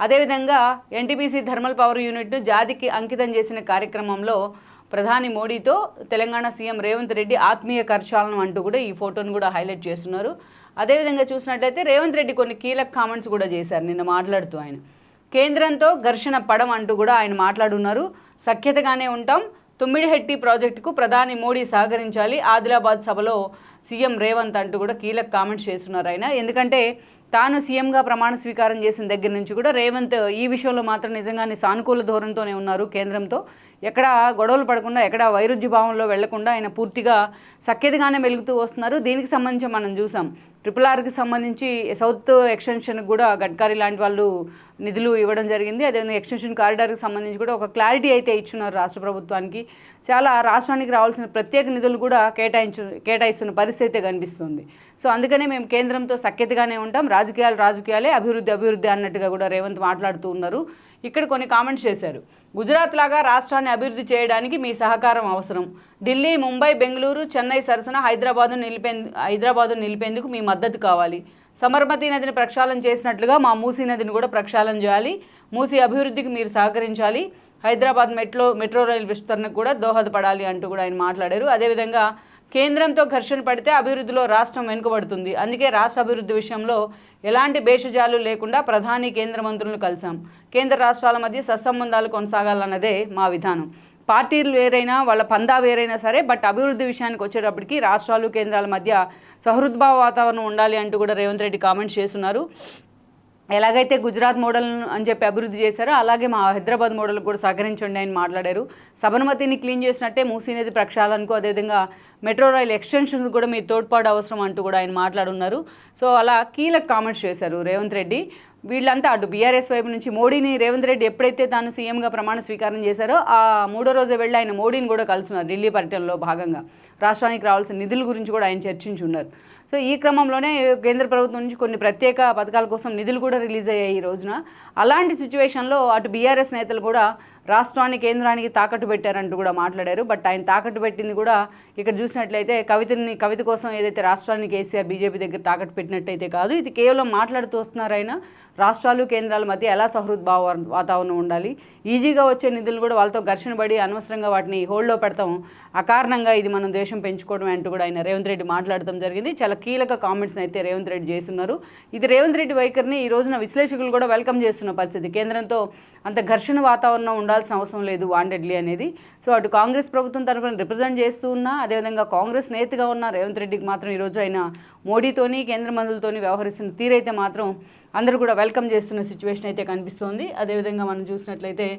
అదేవిధంగా NTPC thermal power యూనిట్ను జాతికి అంకితం చేసిన కార్యక్రమంలో ప్రధాని మోడీతో తెలంగాణ సీఎం రేవంత్ రెడ్డి ఆత్మీయ కర్షాలను అంటూ కూడా ఈ ఫోటోను కూడా హైలైట్ చేస్తున్నారు. అదేవిధంగా చూసినట్లయితే రేవంత్ రెడ్డి కొన్ని కీలక కామెంట్స్ కూడా చేశారు నిన్న మాట్లాడుతూ ఆయన. కేంద్రంతో ఘర్షణ పడం అంటూ కూడా ఆయన మాట్లాడున్నారు. సఖ్యతగానే ఉంటాం. తుమ్మిడిహెట్టి ప్రాజెక్టుకు ప్రధాని మోడీ సహకరించాలి. ఆదిలాబాద్ సభలో సీఎం రేవంత్ అంటూ కూడా కీలక కామెంట్స్ చేస్తున్నారు ఆయన. ఎందుకంటే తాను సీఎంగా ప్రమాణ స్వీకారం చేసిన దగ్గర నుంచి కూడా రేవంత్ ఈ విషయంలో మాత్రం నిజంగానే సానుకూల ధోరణితోనే ఉన్నారు కేంద్రంతో. ఎక్కడ గొడవలు పడకుండా ఎక్కడ వైరుధ్య భావంలో వెళ్ళకుండా ఆయన పూర్తిగా సఖ్యతగానే వెలుగుతూ వస్తున్నారు. దీనికి సంబంధించి మనం చూసాం. ట్రిపుల్ ఆర్కి సంబంధించి సౌత్ ఎక్స్టెన్షన్కి కూడా గడ్కారీ లాంటి వాళ్ళు నిధులు ఇవ్వడం జరిగింది. అదేవిధంగా ఎక్స్టెన్షన్ కారిడార్కి సంబంధించి కూడా ఒక క్లారిటీ అయితే ఇచ్చున్నారు రాష్ట్ర ప్రభుత్వానికి. చాలా రాష్ట్రానికి రావాల్సిన ప్రత్యేక నిధులు కూడా కేటాయించు కేటాయిస్తున్న పరిస్థితి అయితే కనిపిస్తుంది. సో అందుకనే మేము కేంద్రంతో సఖ్యతగానే ఉంటాం. రాజకీయాలు రాజకీయాలే అభివృద్ధి అభివృద్ధి అన్నట్టుగా కూడా రేవంత్ మాట్లాడుతూ ఉన్నారు. ఇక్కడ కొన్ని కామెంట్స్ చేశారు. గుజరాత్ లాగా రాష్ట్రాన్ని అభివృద్ధి చేయడానికి మీ సహకారం అవసరం. ఢిల్లీ ముంబై బెంగళూరు చెన్నై సరసన హైదరాబాదు నిలిపే హైదరాబాదు నిలిపేందుకు మీ మద్దతు కావాలి. సమర్మతి నదిని ప్రక్షాళన చేసినట్లుగా మా మూసీ నదిని కూడా ప్రక్షాళన చేయాలి. మూసీ అభివృద్ధికి మీరు సహకరించాలి. హైదరాబాద్ మెట్రో మెట్రో రైల్ విస్తరణకు కూడా దోహదపడాలి అంటూ కూడా ఆయన మాట్లాడారు. అదేవిధంగా కేంద్రంతో ఘర్షణ పడితే అభివృద్ధిలో రాష్ట్రం వెనుకబడుతుంది. అందుకే రాష్ట్ర అభివృద్ధి విషయంలో ఎలాంటి భేషజాలు లేకుండా ప్రధాని కేంద్ర మంత్రులను కలిసాం కేంద్ర రాష్ట్రాల మధ్య సత్సంబంధాలు కొనసాగాలన్నదే మా విధానం. పార్టీలు వేరైనా వాళ్ళ పందా వేరైనా సరే బట్ అభివృద్ధి విషయానికి వచ్చేటప్పటికి రాష్ట్రాలు కేంద్రాల మధ్య సహృద్భావ వాతావరణం ఉండాలి అంటూ కూడా రేవంత్ రెడ్డి కామెంట్స్ చేస్తున్నారు. ఎలాగైతే గుజరాత్ మోడల్ అని చెప్పి అభివృద్ధి చేశారో అలాగే మా హైదరాబాద్ మోడల్ కూడా సహకరించండి అని మాట్లాడారు. సబర్మతిని క్లీన్ చేసినట్టే మూసీ నది ప్రక్షాళనకు అదేవిధంగా మెట్రో రైల్ ఎక్స్టెన్షన్ కూడా మీ తోడ్పాటు అవసరం అంటూ కూడా ఆయన మాట్లాడున్నారు. సో అలా కీలక కామెంట్స్ చేశారు రేవంత్ రెడ్డి. వీళ్ళంతా అటు బీఆర్ఎస్ వైపు నుంచి మోడీని రేవంత్ రెడ్డి ఎప్పుడైతే తాను సీఎంగా ప్రమాణ స్వీకారం చేశారో ఆ మూడో రోజు వెళ్ళి ఆయన మోడీని కూడా కలుసున్నారు ఢిల్లీ పర్యటనలో భాగంగా. రాష్ట్రానికి రావాల్సిన నిధుల గురించి కూడా ఆయన చర్చించున్నారు. సో ఈ క్రమంలోనే కేంద్ర ప్రభుత్వం నుంచి కొన్ని ప్రత్యేక పథకాల కోసం నిధులు కూడా రిలీజ్ అయ్యాయి ఈ రోజున. అలాంటి సిచ్యువేషన్లో అటు బీఆర్ఎస్ నేతలు కూడా రాష్ట్రాన్ని కేంద్రానికి తాకట్టు పెట్టారంటూ కూడా మాట్లాడారు. బట్ ఆయన తాకట్టు పెట్టింది కూడా ఇక్కడ చూసినట్లయితే కవితని కవిత కోసం ఏదైతే రాష్ట్రాన్ని కేసీఆర్ బీజేపీ దగ్గర తాకట్టు పెట్టినట్టయితే కాదు ఇది కేవలం మాట్లాడుతూ వస్తున్నారైనా రాష్ట్రాలు కేంద్రాల మధ్య ఎలా సహృద్భావ వాతావరణం ఉండాలి? ఈజీగా వచ్చే నిధులు కూడా వాళ్ళతో ఘర్షణ పడి అనవసరంగా వాటిని హోల్డ్లో పెడతాం అకారణంగా ఇది మనం దేశం పెంచుకోవడం అంటూ కూడా ఆయన రేవంత్ రెడ్డి మాట్లాడటం జరిగింది. చాలా కీలక కామెంట్స్ అయితే రేవంత్ రెడ్డి చేస్తున్నారు. ఇది రేవంత్ రెడ్డి వైఖరిని ఈ రోజున విశ్లేషకులు కూడా వెల్కమ్ చేస్తున్న పరిస్థితి. కేంద్రంతో అంత ఘర్షణ వాతావరణం ఉండాల్సిన అవసరం లేదు వాంటెడ్లీ అనేది. సో అటు కాంగ్రెస్ ప్రభుత్వం తరఫున రిప్రజెంట్ చేస్తూ ఉన్నా అదేవిధంగా కాంగ్రెస్ నేతగా ఉన్న రేవంత్ రెడ్డికి మాత్రం ఈరోజు ఆయన మోడీతోని కేంద్ర మంత్రులతోని వ్యవహరిస్తున్న తీరైతే మాత్రం అందరూ కూడా వెల్కమ్ చేస్తున్న సిచ్యువేషన్ అయితే కనిపిస్తోంది. అదేవిధంగా మనం చూసినట్లయితే